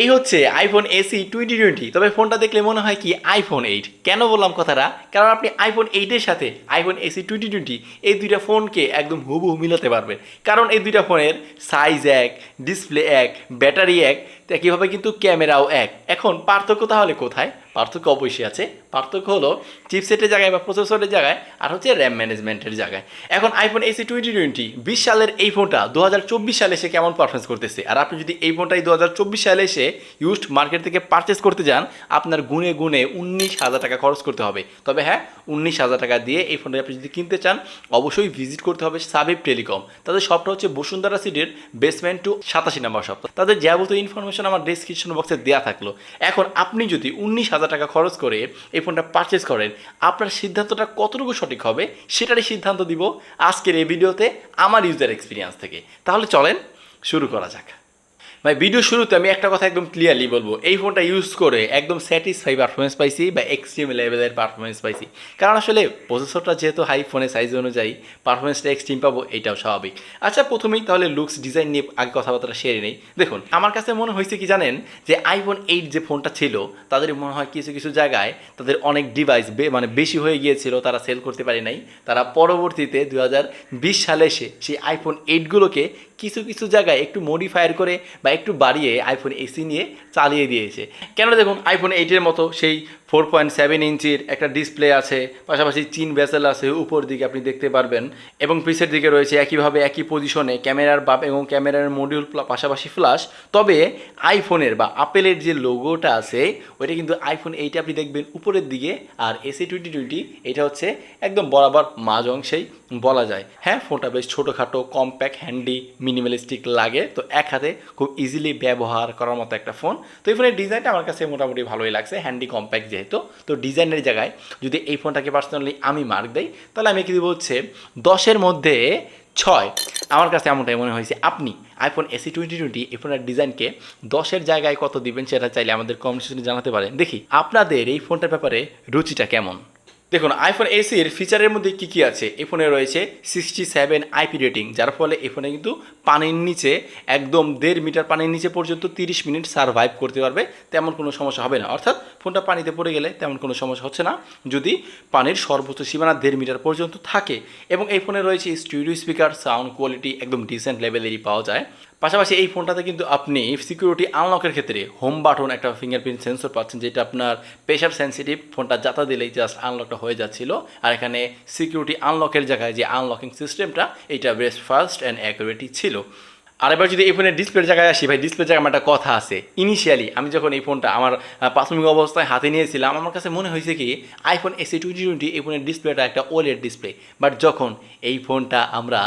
এই হচ্ছে iPhone SE twenty twenty তবে ফোনটা দেখলে মনে হয় কি আইফোন এইট কেন বললাম কথাটা? কারণ আপনি আইফোন এইটের সাথে আইফোন এসি টোয়েন্টি টোয়েন্টি এই দুইটা ফোনকে একদম হুবহু মিলাতে পারবেন। কারণ এই দুইটা ফোনের সাইজ এক ডিসপ্লে এক ব্যাটারি এক, তো একইভাবে কিন্তু ক্যামেরাও এক। এখন পার্থক্য তাহলে কোথায়? পার্থক্য অবশ্যই আছে। পার্থক্য হলো চিপসেটের জায়গায় বা প্রসেসরের জায়গায় আর হচ্ছে র্যাম ম্যানেজমেন্টের জায়গায়। এখন আইফোন এসি টোয়েন্টি টোয়েন্টি বিশ সালের এই ফোনটা দু হাজার চব্বিশ সালে এসে কেমন পারফরমেন্স করতেছে? আর আপনি যদি এই ফোনটাই দু হাজার চব্বিশ সালে এসে ইউজড মার্কেট থেকে পারচেস করতে যান, আপনার গুনে গুনে উনিশ হাজার টাকা খরচ করতে হবে। তবে হ্যাঁ উনিশ হাজার টাকা দিয়ে এই ফোনটা আপনি যদি কিনতে চান, অবশ্যই ভিজিট করতে হবে সাবিব টেলিকম তাদের শপটা হচ্ছে বসুন্ধরা সিটির বেসমেন্ট টু সাতাশি নাম্বার শপ তাদের যাবতীয় ইনফরমেশন আমার ডিসক্রিপশন বক্সে দেওয়া থাকল। এখন আপনি যদি উনিশ হাজার টাকা খরচ করে এই ফোনটা পারচেস করেন। আপনার সিদ্ধান্তটা কতটুকু সঠিক হবে সেটারই সিদ্ধান্ত দিব আজকের এই ভিডিওতে আমার ইউজার এক্সপিরিয়েন্স থেকে। তাহলে চলেন শুরু করা যাক। ভাই ভিডিও শুরুতে আমি একটা কথা একদম ক্লিয়ারলি বলব। এই ফোনটা ইউজ করে একদম স্যাটিসফাই পারফরমেন্স পাইছি বা এক্সট্রিম লেভেলের পারফরমেন্স পাইছি। কারণ আসলে প্রসেসরটা যেহেতু হাই ফোনের সাইজ অনুযায়ী পারফরমেন্সটা এক্সট্রিম পাবো এটাও স্বাভাবিক। আচ্ছা প্রথমেই তাহলে লুকস ডিজাইন নিয়ে আগে কথাবার্তা সেরে নেই। দেখুন, আমার কাছে মনে হয়েছে কি জানেন, যে আইফোন এইট যে ফোনটা ছিল, তাদের মনে হয় কিছু কিছু জায়গায় তাদের অনেক ডিভাইস মানে বেশি হয়ে গিয়েছিল, তারা সেল করতে পারে নাই। তারা পরবর্তীতে দু হাজার বিশ সালে এসে সেই আইফোন এইটগুলোকে কিছু কিছু জায়গায় একটু মডিফায়ার করে বা একটু বাড়িয়ে আইফোন এসি নিয়ে চালিয়ে দিয়েছে। কেন দেখুন আইফোন এইটের মতো সেই ফোর পয়েন্ট সেভেন ইঞ্চির একটা ডিসপ্লে আছে, পাশাপাশি চিন ভেসেল আছে উপর দিকে আপনি দেখতে পারবেন। এবং পিসের দিকে রয়েছে একইভাবে একই পজিশনে ক্যামেরার বাপ এবং ক্যামেরার মডিউল পাশাপাশি ফ্লাশ তবে আইফোনের বা আপেলের যে লোগোটা আছে, ওইটা কিন্তু আইফোন এইটা আপনি দেখবেন উপরের দিকে, আর এসি টোয়েন্টি টোয়েন্টি এটা হচ্ছে একদম বরাবর মাঝ অংশেই বলা যায়। হ্যাঁ ফোনটা বেশ ছোটোখাটো কম্প্যাক্ট হ্যান্ডি মিনিমালিস্টিক লাগে, তো এক হাতে খুব ইজিলি ব্যবহার করার মতো একটা ফোন তো এই ফোনের ডিজাইনটা আমার কাছে মোটামুটি ভালোই লাগছে হ্যান্ডি কম্প্যাক্ট যেহেতু। তো ডিজাইনের জায়গায় যদি এই ফোনটাকে পার্সোনালি আমি মার্ক দেই, তাহলে আমি কি দেবো হচ্ছে দশের মধ্যে ছয়। আমার কাছে এমনটাই মনে হয়েছে, আপনি আইফোন এসি টোয়েন্টি টোয়েন্টি এই ফোনের ডিজাইনকে দশের জায়গায় কত দিবেন সেটা চাইলে আমাদের কমেন্ট জানাতে পারেন। দেখি, আপনাদের এই ফোনটার ব্যাপারে রুচিটা কেমন? দেখুন আইফোন এসির ফিচারের মধ্যে কী কী আছে? এই ফোনে রয়েছে সিক্সটি সেভেন আইপি রেটিং যার ফলে এই ফোনে কিন্তু পানির নিচে, একদম দেড় মিটার পানির নিচে পর্যন্ত তিরিশ মিনিট সার্ভাইভ করতে পারবে, তেমন কোনো সমস্যা হবে না। অর্থাৎ ফোনটা পানিতে পড়ে গেলে তেমন কোনো সমস্যা হচ্ছে না। যদি পানির সর্বোচ্চ সীমানা দেড় মিটার পর্যন্ত থাকে, এবং এই ফোনে রয়েছে স্টুডিও স্পিকার সাউন্ড কোয়ালিটি একদম ডিসেন্ট লেভেলেরই পাওয়া যায়। পাশাপাশি এই ফোনটাতে কিন্তু আপনি সিকিউরিটি আনলকের ক্ষেত্রে হোম বাটন একটা ফিঙ্গারপ্রিন্ট সেন্সর পাচ্ছেন, যেটা আপনার প্রেশার সেন্সিটিভ ফোনটা যাতা দিলেই জাস্ট আনলকটা হয়ে যাচ্ছিল। আর এখানে সিকিউরিটি আনলকের জায়গায় যে আনলকিং সিস্টেমটা এটা বেস্ট ফাস্ট অ্যান্ড অ্যাকুরেটই ছিল। আর এবার যদি এই ফোনের ডিসপ্লের জায়গায় আসি, ভাই ডিসপ্লের জায়গায় আমার একটা কথা আছে। ইনিশিয়ালি আমি যখন এই ফোনটা আমার প্রাথমিক অবস্থায় হাতে নিয়েছিলাম, আমার কাছে মনে হয়েছে কি আইফোন এসি টোয়েন্টি টোয়েন্টি এই ফোনের ডিসপ্লেটা একটা ওলের ডিসপ্লে বাট যখন এই ফোনটা আমরা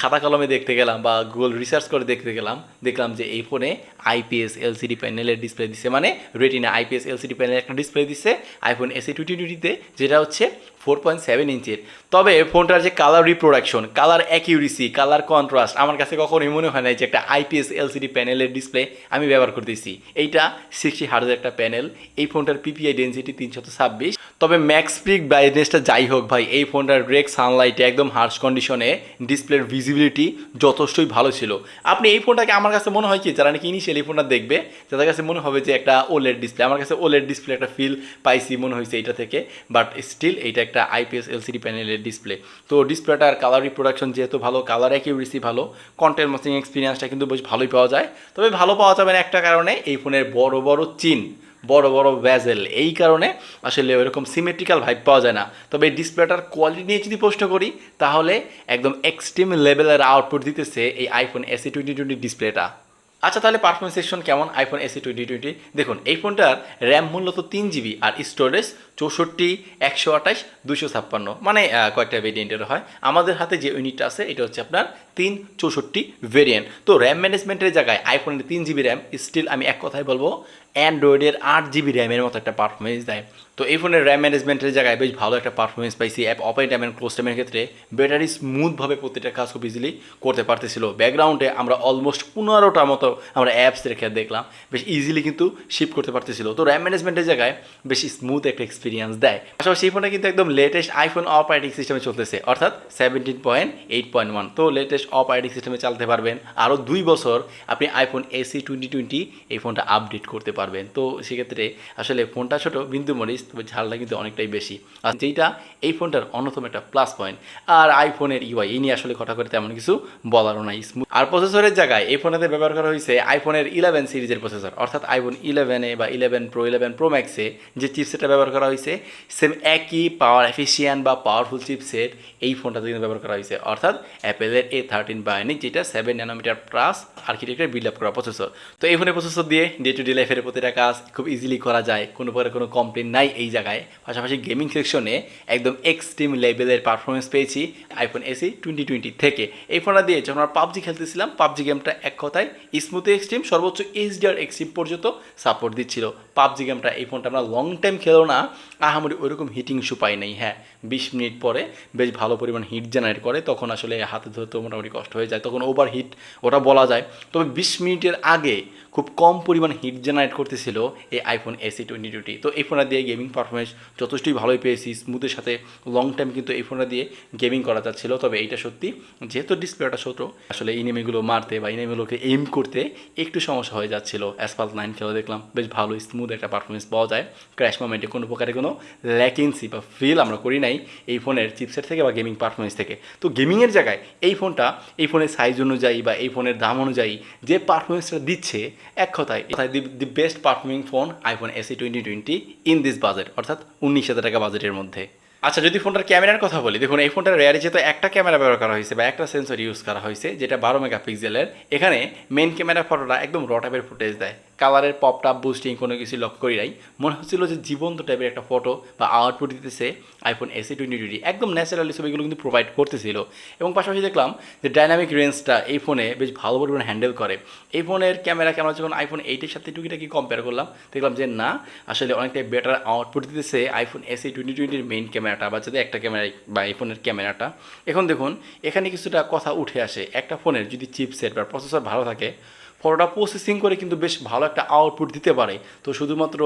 খাতা কলমে দেখতে গেলাম বা গুগল রিসার্চ করে দেখতে গেলাম, দেখলাম যে এই ফোনে আইপিএস এলসিডি প্যানেলের ডিসপ্লে দিচ্ছে মানে রেটিনা আইপিএস এলসিডি প্যানেলের একটা ডিসপ্লে দিচ্ছে আইফোন এসি টোয়েন্টি টোয়েন্টিতে যেটা হচ্ছে ফোর পয়েন্ট সেভেন ইঞ্চের তবে ফোনটার যে colour reproduction colour accuracy colour contrast আমার কাছে কখনোই মনে হয় না যে একটা আইপিএস এলসিডি প্যানেলের ডিসপ্লে আমি ব্যবহার করতেছি। এইটা সিক্সটি হার্জের একটা প্যানেল এই ফোনটার পিপিআই ডেন্সিটি তিনশত ছাব্বিশ। তবে ম্যাক্স পিক ব্রাইটনেসটা যাই হোক ভাই, এই ফোনটার রেক সানলাইটে একদম হার্শ কন্ডিশনে ডিসপ্লের ভিজিবিলিটি যথেষ্টই ভালো ছিল। আপনি এই ফোনটাকে আমার কাছে মনে হয় কি, যারা নাকি ইনিশিয়াল এই ফোনটা দেখবে, তাদের কাছে মনে হবে যে একটা ওলেড ডিসপ্লে আমার কাছে ওলেড ডিসপ্লে একটা ফিল পাইছি মনে হয়েছে এইটা থেকে বাট স্টিল এইটা একটা আইপিএস এলসিডি প্যানেলের ডিসপ্লে তো ডিসপ্লেটার কালার রিপ্রোডাকশন যেহেতু ভালো কালার অ্যাকিউরেসি ভালো কন্টেন্ট মাসিং এক্সপিরিয়েন্সটা কিন্তু বেশ ভালোই পাওয়া যায়। তবে ভালো পাওয়া যাবে না একটা কারণে এই ফোনের বড় বড় চিন, বড় বড় ভ্যাজেল এই কারণে আসলে ওইরকম সিমেট্রিক্যাল ভাইব পাওয়া যায় না। তবে ডিসপ্লেটার কোয়ালিটি নিয়ে যদি প্রশ্ন করি, তাহলে একদম এক্সট্রিম লেভেলের আউটপুট দিতেছে এই আইফোন এসি টোয়েন্টি টোয়েন্টি ডিসপ্লেটা আচ্ছা তাহলে পারফরমেন্স সেকশন কেমন? আইফোন এসি টোয়েন্টি টোয়েন্টি দেখুন, এই ফোনটার র্যাম মূলত তিন জিবি আর স্টোরেজ চৌষট্টি, একশো আঠাশ দুশো ছাপ্পান্ন। মানে কয়েকটা ভেরিয়েন্টের হয়। আমাদের হাতে যে ইউনিটটা আছে, এটা হচ্ছে আপনার তিন চৌষট্টি ভেরিয়েন্ট তো র্যাম ম্যানেজমেন্টের জায়গায় আইফোনের তিন জিবি র্যাম স্টিল আমি এক কথায় বলব অ্যান্ড্রয়েডের আট জিবি র্যামের মতো একটা পারফরমেন্স দেয়। তো এই ফোনের র্যাম ম্যানেজমেন্টের জায়গায় বেশ ভালো একটা পারফরমেন্স পাইছি। App open time and close টাইমের ক্ষেত্রে ব্যাটারি স্মুথভাবে প্রতিটা কাজ খুব ইজিলি করতে পারতেছিল। ব্যাকগ্রাউন্ডে আমরা অলমোস্ট পনেরোটার মতো আমরা অ্যাপস রেখে দেখলাম। বেশ ইজিলি কিন্তু শিফট করতে পারতেছিল। তো র্যাম ম্যানেজমেন্টের জায়গায় বেশি স্মুথ একটা এক্সপিরিয়েন্স দেয়। পাশাপাশি এই ফোনটা কিন্তু একদম লেটেস্ট আইফোন অপারেটিং সিস্টেমে চলতেছে, অর্থাৎ seventeen point eight point one তো লেটেস্ট অপারেটিং সিস্টেমে চালাতে পারবেন, আরও দুই বছর আপনি আইফোন এসি টোয়েন্টি টোয়েন্টি এই ফোনটা আপডেট করতে পারবেন। তো সেক্ষেত্রে আসলে ফোনটা ছোট, বিন্দু মরিচ, তবে ঝালটা কিন্তু অনেকটাই বেশি। আর যেইটা এই ফোনটার অন্যতম একটা প্লাস পয়েন্ট আর আইফোনের ইউআই এই নিয়ে আসলে কথা করে তেমন কিছু বলারও নাই। স্মুথ আর প্রসেসরের জায়গায় এই ফোনেতে ব্যবহার করা হয়েছে আইফোনের ইলেভেন সিরিজের প্রসেসর অর্থাৎ আইফোন ইলেভেনে বা ইলেভেন প্রো ইলেভেন প্রো ম্যাক্সে যে চিপসেটটা ব্যবহার করা হয়েছে সেম একই পাওয়ার এফিসিয়েন্ট বা পাওয়ারফুল চিপসেট এই ফোনটাতে কিন্তু ব্যবহার করা হয়েছে অর্থাৎ অ্যাপেলের এ থার্টিন বায়নিক যেটা সেভেন ন্যানোমিটার প্লাস আর্কিটেক্টের বিল্ড আপ করা প্রসেসর তো এই ফোনের প্রসেসর দিয়ে ডে টু ডে লাইফের প্রতিটা কাজ খুব ইজিলি করা যায়, কোনো প্রকার কোনো কমপ্লেন নাই এই জায়গায়। পাশাপাশি গেমিং সেকশনে একদম এক্সট্রিম লেভেলের পারফরমেন্স পেয়েছি আইফোন এসি টোয়েন্টি টোয়েন্টি থেকে। এই ফোনটা দিয়ে যখন আমরা পাবজি খেলতেছিলাম, পাবজি গেমটা এক কথায় স্মুথ এক্সট্রিম সর্বোচ্চ এইচডিআর এক্সট্রিম পর্যন্ত সাপোর্ট দিচ্ছিল। পাবজি গেমটা এই ফোনটা আমরা লং টাইম খেলো না আহামরি ওইরকম হিটিং ইস্যু পাই নাই হ্যাঁ। বিশ মিনিট পরে বেশ ভালো পরিমাণ হিট জেনারেট করে, তখন আসলে হাতে ধরতে মোটামুটি কষ্ট হয়ে যায়, তখন ওভার হিট ওটা বলা যায়। তবে বিশ মিনিটের আগে খুব কম পরিমাণ হিট জেনারেট করতেছিল এই আইফোন এসি টোয়েন্টি টুটি তো এই ফোনটা দিয়ে গেমিং পারফরমেন্স যথেষ্টই ভালোই পেয়েছি। স্মুথের সাথে লং টাইম কিন্তু এই ফোনটা দিয়ে গেমিং করা যাচ্ছিল। তবে এইটা সত্যি, যেহেতু ডিসপ্লেটা ছোট, আসলে ইনেমিগুলো মারতে বা ইনেমিগুলোকে এইম করতে একটু সমস্যা হয়ে যাচ্ছিল। অ্যাসপাল নাইন খেলে দেখলাম, বেশ ভালো স্মুথ একটা পারফরমেন্স পাওয়া যায়। ক্র্যাশ মোমেন্টে কোনো প্রকারে কোনো ল্যাকেন্সি বা ফিল আমরা করি নাই এই ফোনের চিপসেট থেকে বা গেমিং পারফরমেন্স থেকে। তো গেমিংয়ের জায়গায় এই ফোনটা, এই ফোনের সাইজ অনুযায়ী বা এই ফোনের দাম অনুযায়ী যে পারফরমেন্সটা দিচ্ছে এক কথায় the the best performing phone iPhone SE twenty twenty in this budget অর্থাৎ উনিশ হাজার টাকা বাজেটের মধ্যে। আচ্ছা যদি ফোনটার ক্যামেরার কথা বলি, দেখুন, এই ফোনটার রেয়ারে যেহেতু একটা ক্যামেরা ব্যবহার করা হয়েছে বা একটা সেন্সর ইউজ করা হয়েছে, যেটা বারো মেগাপিক্সেলের। এখানে মেন ক্যামেরা ফটোটা একদম র ফুটেজ দেয়। কালারের পপ টাপ বুস্টিং কোনো কিছু লক্ষ্য করি নাই। মনে হচ্ছিল যে জীবন্ত টাইপের একটা ফটো বা আউটপুট দিতেছে আইফোন এসি টোয়েন্টি টোয়েন্টি একদম ন্যাচারালি ছবিগুলো কিন্তু প্রোভাইড করতেছিল। এবং পাশাপাশি দেখলাম যে ডাইনামিক রেঞ্জটা এই ফোনে বেশ ভালো পরিমাণে হ্যান্ডেল করে। এই ফোনের ক্যামেরাকে আমরা যখন আইফোন এইটের সাথে টুকিটাকি কম্পেয়ার করলাম, দেখলাম যে না, আসলে অনেকটাই বেটার আউটপুট দিতেছে আইফোন এসি টোয়েন্টি টোয়েন্টির মেইন ক্যামেরাটা বা যদি একটা ক্যামেরা বা আইফোনের ক্যামেরাটা এখন দেখুন, এখানে কিছুটা কথা উঠে আসে। একটা ফোনের যদি চিপসেট বা প্রসেসর ভালো থাকে ফটোটা প্রসেসিং করে কিন্তু বেশ ভালো একটা আউটপুট দিতে পারে। তো শুধুমাত্র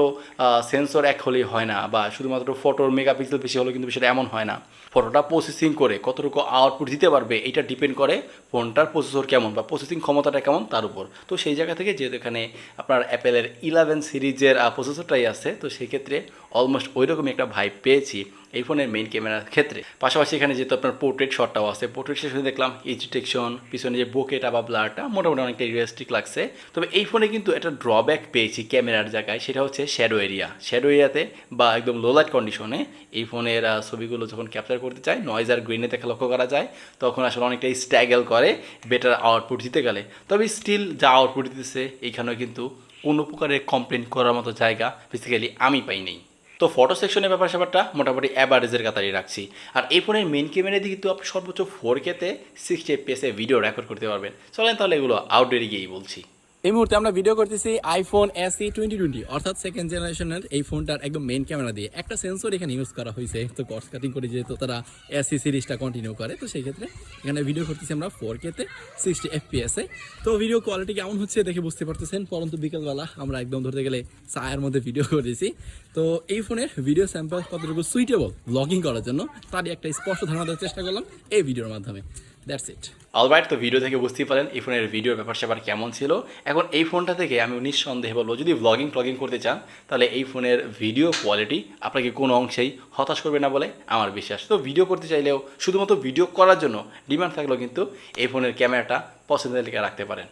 সেন্সর এক হলেই হয় না বা শুধুমাত্র ফটোর মেগাপিক্সেল বেশি হলে কিন্তু সেটা এমন হয় না। ফটোটা প্রসেসিং করে কতটুকু আউটপুট দিতে পারবে এটা ডিপেন্ড করে ফোনটার প্রসেসর কেমন বা প্রসেসিং ক্ষমতাটা কেমন তার উপর। তো সেই জায়গা থেকে যেহেতু এখানে আপনার অ্যাপেলের ইলেভেন সিরিজের প্রসেসরটাই আছে, তো সেই ক্ষেত্রে অলমোস্ট ওই রকমই একটা ভাইব পেয়েছি। এই ফোনের মেইন ক্যামেরার ক্ষেত্রে। পাশাপাশি এখানে যেহেতু আপনার পোর্ট্রেট শটটাও আছে পোর্ট্রেট শেষে দেখলাম এই ডিটেকশন পিছনে যে বোকেটা বা ব্লারটা মোটামুটি অনেকটা রিয়েলিস্টিক লাগছে। তবে এই ফোনে কিন্তু একটা ড্রব্যাক পেয়েছি ক্যামেরার জায়গায়, সেটা হচ্ছে শ্যাডো এরিয়া শ্যাডো এরিয়াতে বা একদম লো লাইট কন্ডিশনে এই ফোনের ছবিগুলো যখন ক্যাপচার করতে চায় নয়েজ আর গ্রিনে দেখে লক্ষ্য করা যায়, তখন আসলে অনেকটাই স্ট্যাগেল করে বেটার আউটপুট দিতে গেলে। তবে স্টিল যা আউটপুট দিতেছে এইখানেও কিন্তু কোনো প্রকারের কমপ্লেন করার মতো জায়গা বেসিক্যালি আমি পাই নেই তো ফটো সেকশনের ব্যাপার স্যাপারটা মোটামুটি অ্যাভারেজের কাতারই রাখছি। আর এই ফোনের মেন ক্যামেরা দিয়ে কিন্তু আপনি সর্বোচ্চ ফোর কেতে সিক্সটি এফপিএসে ভিডিও রেকর্ড করতে পারবেন। চলেন তাহলে এগুলো আউটডোরে গিয়েই বলছি। এই মুহূর্তে আমরা ভিডিও করতেছি আইফোন এসি টোয়েন্টি টোয়েন্টি অর্থাৎ সেকেন্ড জেনারেশনের এই ফোনটার একদম মেন ক্যামেরা দিয়ে। একটা সেন্সর এখানে ইউজ করা হয়েছে, তো কস্ট কাটিং করে যেহেতু তারা এসি সিরিজটা কন্টিনিউ করে, তো সেই ক্ষেত্রে এখানে ভিডিও করতেছি আমরা ফোর কেতে সিক্সটি এফপিএসে তো ভিডিও কোয়ালিটি কেমন হচ্ছে দেখে বুঝতে পারতেছেন, পরন্তু বিকেলবেলা আমরা একদম ধরতে গেলে চায়ের মধ্যে ভিডিও করেছি। তো এই ফোনের ভিডিও স্যাম্পল কতটুকু সুইটেবল ব্লগিং করার জন্য, তারই একটা স্পষ্ট ধারণা দেওয়ার চেষ্টা করলাম এই ভিডিওর মাধ্যমে। দ্যাটস ইট অলরাইট তো ভিডিও থেকে বুঝতেই পারেন এই ফোনের ভিডিওর ব্যাপার স্যাপার কেমন ছিল। এখন এই ফোনটা থেকে আমি নিঃসন্দেহে বলব, যদি ব্লগিং ফ্লগিং করতে চান, তাহলে এই ফোনের ভিডিও কোয়ালিটি আপনাকে কোনো অংশেই হতাশ করবে না বলে আমার বিশ্বাস। তো ভিডিও করতে চাইলেও শুধুমাত্র ভিডিও করার জন্য ডিমান্ড থাকলেও কিন্তু এই ফোনের ক্যামেরাটা পছন্দের লিখে রাখতে পারেন।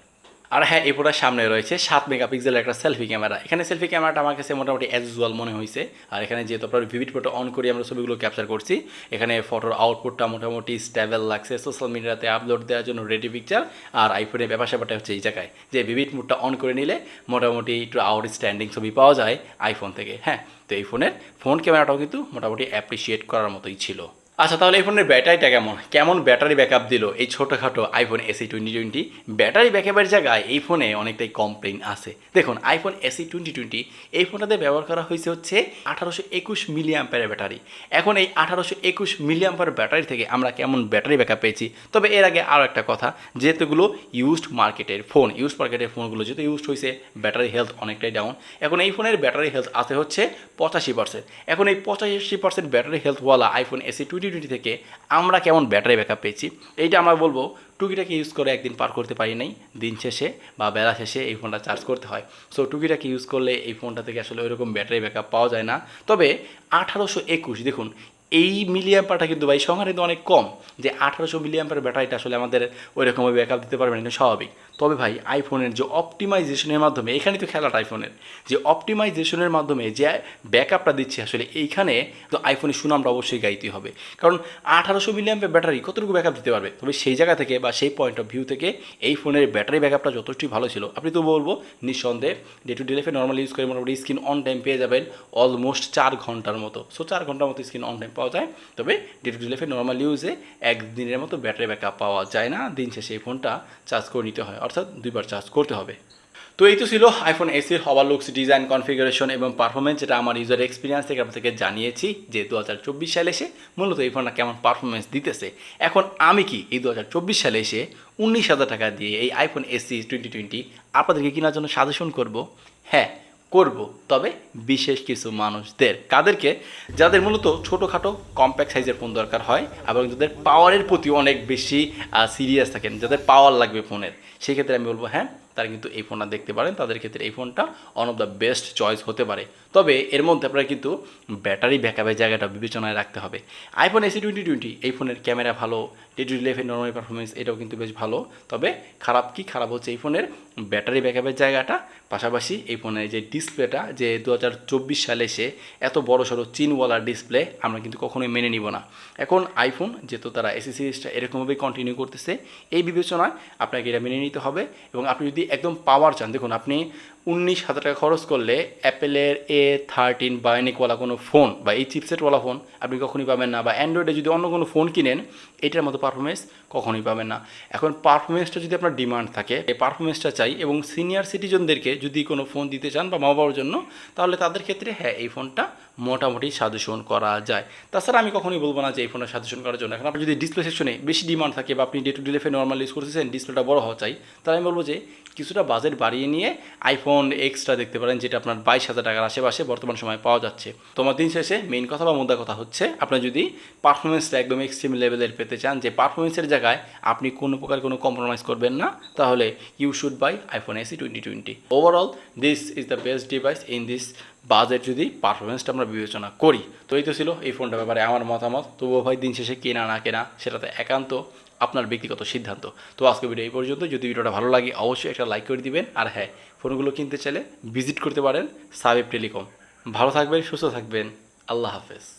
আর হ্যাঁ এই ফোটার সামনে রয়েছে, সাত মেগাপিক্সেলের একটা সেলফি ক্যামেরা এখানে সেলফি ক্যামেরাটা আমার কাছে মোটামুটি অ্যাজ ইউজুয়াল মনে হয়েছে আর এখানে যেহেতু আপনার ভিভিড ফটো অন করে, আমরা ছবিগুলো ক্যাপচার করছি। এখানে ফটোর আউটপুটটা মোটামুটি স্টেবল লাগছে। সোশ্যাল মিডিয়াতে আপলোড দেওয়ার জন্য রেডি পিকচার আর আইফোনের ব্যাপার স্যাপারটা হচ্ছে এই জায়গায়, যে ভিভিড মুডটা অন করে নিলে মোটামুটি একটু আউটস্ট্যান্ডিং ছবি পাওয়া যায় আইফোন থেকে হ্যাঁ? তো এই ফোনের ফোন ক্যামেরাটাও কিন্তু মোটামুটি অ্যাপ্রিসিয়েট করার মতোই ছিল। আচ্ছা তাহলে এই ফোনের ব্যাটারিটা কেমন? কেমন ব্যাটারি ব্যাকআপ দিল এই ছোটোখাটো iPhone SE twenty twenty battery ব্যাকআপের জায়গায় এই ফোনে অনেকটাই কমপ্লেন আছে। দেখুন আইফোন এসি টোয়েন্টি টোয়েন্টি এই ফোনটাতে ব্যবহার করা হয়েছে হচ্ছে আঠারোশো একুশ মিলিয়াম্পারের ব্যাটারি। এখন এই আঠারোশো একুশ মিলিয়াম্পার ব্যাটারি থেকে আমরা কেমন ব্যাটারি ব্যাকআপ পেয়েছি? তবে এর আগে আরও একটা কথা, যেহেতুগুলো ইউজড মার্কেটের ফোন ইউজড মার্কেটের ফোনগুলো যেহেতু ইউজড হয়েছে ব্যাটারি হেলথ অনেকটাই ডাউন এখন এই ফোনের ব্যাটারি হেলথ আছে হচ্ছে পঁচাশি পার্সেন্ট এখন এই পঁচাশি পার্সেন্ট ব্যাটারি হেলথওয়ালা আইফোন এসি টোয়েন্টি টোয়েন্টি থেকে আমরা কেমন ব্যাটারি ব্যাকআপ পেয়েছি, এইটা আমরা বলব, টুকিটাকে ইউজ করে একদিন পার করতে পারি নাই, দিন শেষে বা বেলা শেষে এই ফোনটা চার্জ করতে হয়। সো টুকিটাকে ইউজ করলে এই ফোনটা থেকে আসলে ওইরকম ব্যাটারি ব্যাকআপ পাওয়া যায় না। তবে আঠারোশো একুশ, দেখুন, এই মিলিয়াম্পারটা কিন্তু ভাই সংখ্যা কিন্তু অনেক কম, যে আঠারোশো মিলিয়াম্পার ব্যাটারিটা আসলে আমাদের ওই রকমভাবে ব্যাকআপ দিতে পারবে না স্বাভাবিক। তবে ভাই আইফোনের যে অপটিমাইজেশনের মাধ্যমে এখানে তো খেলাটা আইফোনের যে অপটিমাইজেশনের মাধ্যমে যে ব্যাকআপটা দিচ্ছে আসলে, এইখানে তো আইফোনের সুনামটা অবশ্যই গাইতে হবে। কারণ আঠারোশো মিলিয়াম্পের ব্যাটারি কতটুকু ব্যাকআপ দিতে পারবে? তবে সেই জায়গা থেকে বা সেই পয়েন্ট অফ ভিউ থেকে এই ফোনের ব্যাটারি ব্যাকআপটা যথেষ্টই ভালো ছিল। আপনি তো বলব, নিঃসন্দেহে ডে টু ডে লাইফে নর্মালি ইউজ করে মোটামুটি স্ক্রিন অন টাইম পেয়ে যাবেন অলমোস্ট চার ঘণ্টার মতো। সো চার ঘণ্টার মতো স্ক্রিন অন টাইম পাওয়া যায়। তবে ডে টু ডে লাইফে নর্মাল ইউজে একদিনের মতো ব্যাটারি ব্যাকআপ পাওয়া যায় না। দিন শেষে এই ফোনটা চার্জ করে নিতে হয়। অর্থাৎ দুইবার চার্জ করতে হবে। তো এই তো ছিল আইফোন এসির হওয়ার লুকস ডিজাইন কনফিগারেশন এবং পারফরমেন্স যেটা আমার ইউজার এক্সপিরিয়েন্স থেকে আপনাদেরকে জানিয়েছি যে দু হাজার চব্বিশ সালে এসে মূলত এই ফোনটা কেমন পারফরমেন্স দিতেছে। এখন আমি কি এই দু হাজার চব্বিশ সালে এসে উনিশ হাজার টাকা দিয়ে এই আইফোন এসি টোয়েন্টি টোয়েন্টি আপনাদেরকে কেনার জন্য সাজেশন করব? হ্যাঁ করব, তবে বিশেষ কিছু মানুষদের। কাদেরকে? যাদের মূলত ছোটোখাটো কম্প্যাক্ট সাইজের ফোন দরকার হয়, এবং যাদের পাওয়ারের প্রতি অনেক বেশি সিরিয়াস থাকেন, যাদের পাওয়ার লাগবে ফোনের সেক্ষেত্রে আমি বলব হ্যাঁ তারা কিন্তু এই ফোনটা দেখতে পারেন। তাদের ক্ষেত্রে এই ফোনটা one of the best choice হতে পারে। তবে এর মধ্যে আপনারা কিন্তু ব্যাটারি ব্যাকআপের জায়গাটা বিবেচনায় রাখতে হবে। আইফোন এসি টোয়েন্টি টোয়েন্টি এই ফোনের ক্যামেরা ভালো ডেটু লেফের নর্মাল পারফরমেন্স এটাও কিন্তু বেশ ভালো। তবে খারাপ কি খারাপ হচ্ছে? এই ফোনের ব্যাটারি ব্যাকআপের জায়গাটা, পাশাপাশি এই ফোনের যে ডিসপ্লেটা যে দু হাজার চব্বিশ সালে এসে এত বড় সড়ো চিনওয়ালা ডিসপ্লে আমরা কিন্তু কখনোই মেনে নিব না। এখন আইফোন যেহেতু তারা এসি সিরিজটা এরকমভাবেই কন্টিনিউ করতেছে, এই বিবেচনায় আপনাকে এটা মেনে নিতে হবে। এবং আপনি যদি একদম পাওয়ার চান। দেখুন আপনি উনিশ হাজার টাকা খরচ করলে অ্যাপেলের এ থার্টিন বায়োনিকওয়ালা কোনো ফোন বা এই চিপসেটওয়ালা ফোন আপনি কখনই পাবেন না বা অ্যান্ড্রয়েডে যদি অন্য কোনো ফোন কিনেন, এটার মতো পারফরমেন্স কখনোই পাবেন না। এখন পারফরমেন্সটা যদি আপনার ডিমান্ড থাকে, এই পারফরমেন্সটা চাই এবং সিনিয়র সিটিজনদেরকে যদি কোনো ফোন দিতে চান বা মা বাবার জন্য, তাহলে তাদের ক্ষেত্রে হ্যাঁ এই ফোনটা মোটামুটি সাজেশন করা যায়। তাছাড়া আমি কখনোই বলব না যে এই ফোনটা সাজেশন করার জন্য। এখন আপনি যদি ডিসপ্লে সেকশনে বেশি ডিমান্ড থাকে বা আপনি ডে টু ডে লাইফে নর্মাল ইউজ করতেছেন ডিসপ্লেটা বড় হওয়া চাই, তাহলে আমি বলব যে কিছুটা বাজেট বাড়িয়ে নিয়ে আইফোন এক্সট্রা দেখতে পারেন, যেটা আপনার বাইশ হাজার টাকার আশেপাশে বর্তমান সময় পাওয়া যাচ্ছে। তোমার দিন শেষে মেইন কথা বা মুদ্রা কথা হচ্ছে আপনার যদি পারফরমেন্সটা একদম এক্সট্রিম লেভেলের পেতে চান, যে পারফরমেন্সের জায়গায় আপনি কোনো প্রকার কোনো কম্প্রোমাইজ করবেন না, তাহলে you should buy iPhone SE twenty twenty overall this is the best device in this budget যদি পারফরমেন্সটা আমরা বিবেচনা করি। তো এই তো ছিল এই ফোনটার ব্যাপারে আমার মতামত। তবুও ভাই, দিন শেষে কেনা না কেনা, সেটাতে একান্ত আপনার ব্যক্তিগত সিদ্ধান্ত। তো আজকে ভিডিও এই পর্যন্ত। যদি ভিডিওটা ভালো লাগে, অবশ্যই একটা লাইক করে দিবেন। আর হ্যাঁ ফোনগুলো কিনতে চাইলে ভিজিট করতে পারেন সাবেব টেলিকম। ভালো থাকবেন সুস্থ থাকবেন। আল্লাহ হাফেজ।